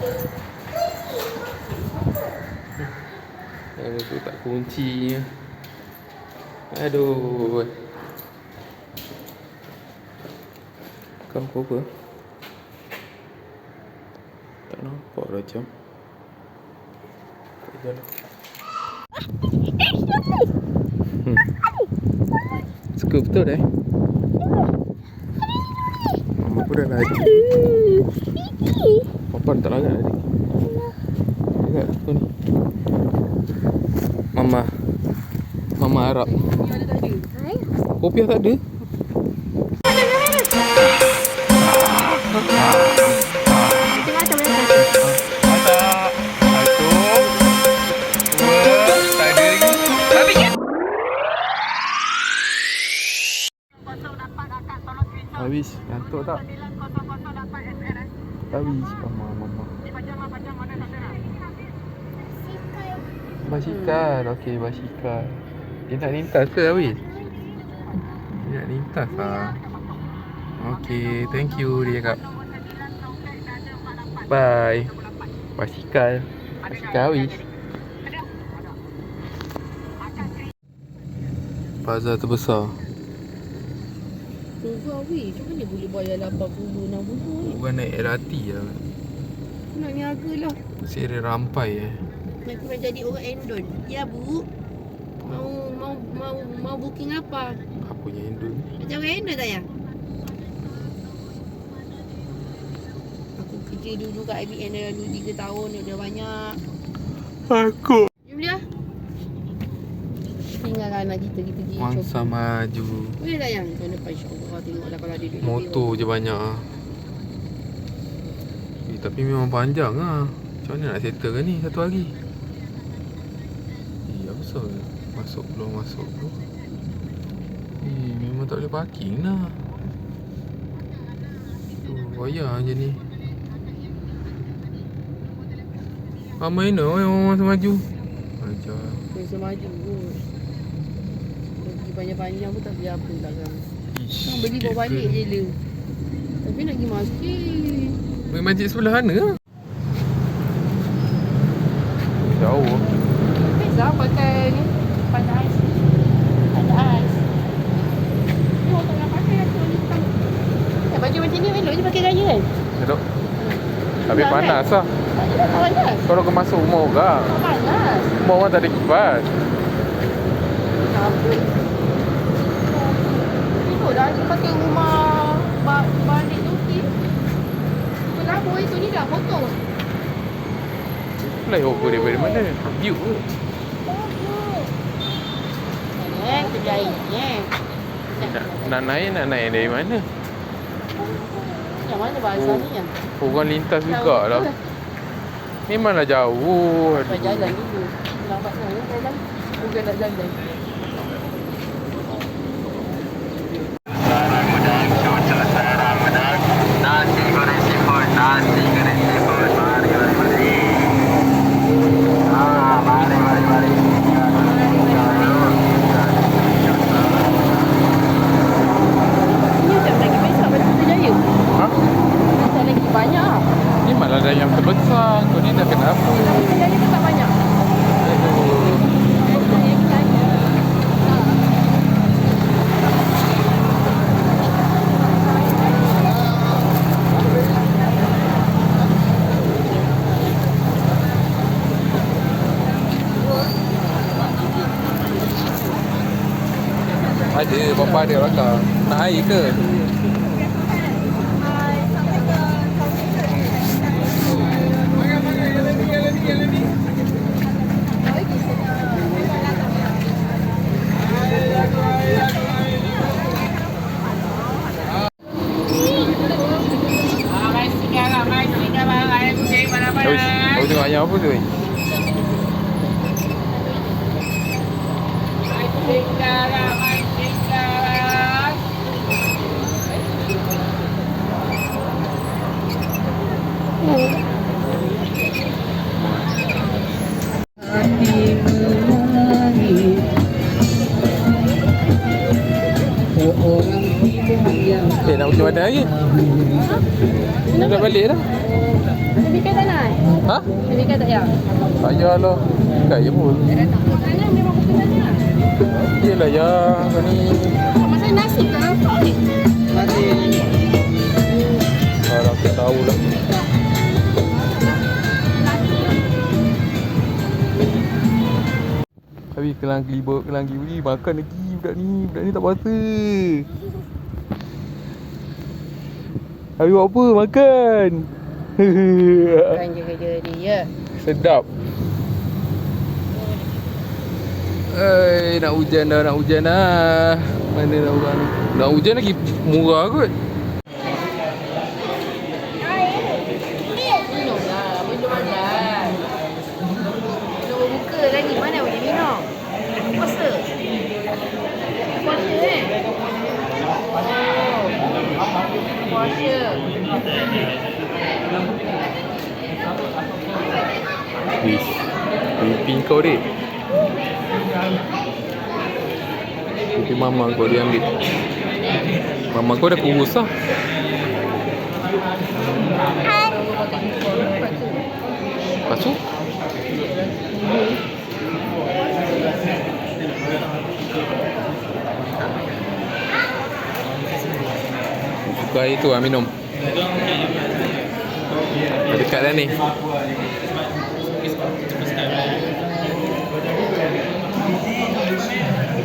Eh, tu tak kunci Aduh Kau kau apa? Tak nampak dah jam Tak jalan Hmm. Suka betul eh Mama pun dah lagi Papa tak larat tadi? Ni. Mama. Mama Arab. Kopiah tak ada? Habis. Ngantuk tak? Habis Mama Mama. Basikal. Okey basikal. Dia nak lintas ke Hafiz? Dia nak lintas lah Okey Thank you Dia cakap. Bye. Basikal. Basikal Hafiz Bazar terbesar Macam mana boleh bayar 80 60 ni? Bukan naik LRT lah Nak niaga lah. Seri rampai eh Nak kena jadi orang endon. Ya bu. Mau mau mau mau booking apa? Apa yang Indon Macam orang endon tak ya? Aku kerja dulu kat IBN dah dulu 3 tahun dah banyak. Aku Jom dia. Kita kita pergi Mangsa shopping. maju Boleh tak yang? Tahun depan insyaAllah tengoklah kalau ada duit. Motor je banyak ah. Eh, tapi memang panjang ah. Macam mana nak settle kan ni satu hari? Eh, apa pasal? Masuk keluar masuk keluar. Eh, memang tak boleh parking lah. Tu, wayar je ni. Ramai mana orang orang masa maju? Ajar. Masa maju kot. Pergi panjang-panjang pun tak beli apa tak kan. Ish, Nak beli bawa balik je le. Tapi nak pergi masjid. Pergi masjid sebelah mana lah? Jauh. Beza pakai ni. Pakai ais. Ada ais. Ni orang tak nak pakai aku ni hitam. Ya, baju macam ni elok je pakai gaya kan? Elok. Tapi Dah, panas lah. Tak ada tak panas. Kalau kau masuk rumah orang. Tak panas. Rumah orang tak ada kipas. Apa? Elok dah aku pakai rumah ba- balik tu okey. Itu ni dah potong. Flyover daripada mana? View ke? Eh, kedai ni eh. Nak, nak naik, nak naik dari mana? Yang mana bahasa ni yang? Orang lintas juga lah. Memanglah jauh. Nak Aduh. jalan dulu. Lambat sangat jalan. Bukan nak jalan. Dah yang terbesar. Kau ni dah kenapa? Berjaya tu tak banyak. Ada. Ada, bapa ada belakang. Nak air ke? Kau, tengok ayam apa tu? eh? Eh, nak pergi mana lagi? Nak balik dah. Kan tak nak. Ha? Ikan tak payah? Tak payahlah. Tak payah pun. Makanan memang bukan banyak. Yelah ya. Kau ni. Masa nasi tak nampak ni. Harap tak tahu lah. Habis kelang kelibut, kelang kelibut. Makan lagi budak ni. Budak ni tak puasa. Habis buat apa? Makan. Bukan je kerja dia. Sedap. Eh, nak hujan dah, nak hujan dah. Mana nak hujan? Nak hujan lagi murah kot. Minum lah. Minum lah. Minum berbuka lagi. Mana boleh minum? Puasa. Puasa eh? Oh. Puasa. Wis. Mimpi kau dek. Mimpi mama kau dia ambil. Mama kau dah kurus lah. Lepas tu? Suka air tu lah minum. Dekat dah ni.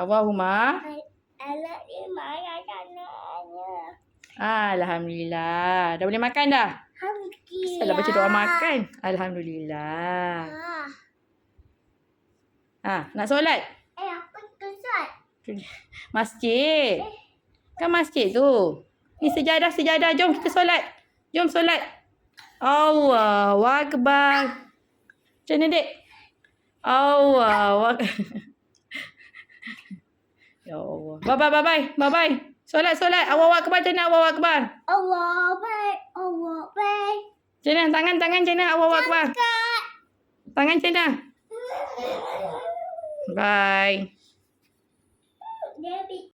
Allahumma. Alhamdulillah. Dah boleh makan dah? Hamki. Salah baca doa makan. Alhamdulillah. Ha, nak solat? Eh, apa kesat? Masjid. Kan masjid tu. Ni sejadah, sejadah. Jom kita solat. Jom solat. Allahu Akbar. Macam mana, dek? Allahu Akbar. ya Allah. Bye-bye, bye-bye. Bye-bye. Solat, solat. Allahu Akbar. Macam mana Allahu Akbar? Allah baik, Allah baik. Mana? Tangan, tangan mana Allahu Akbar? Kat. Tangan mana? Bye.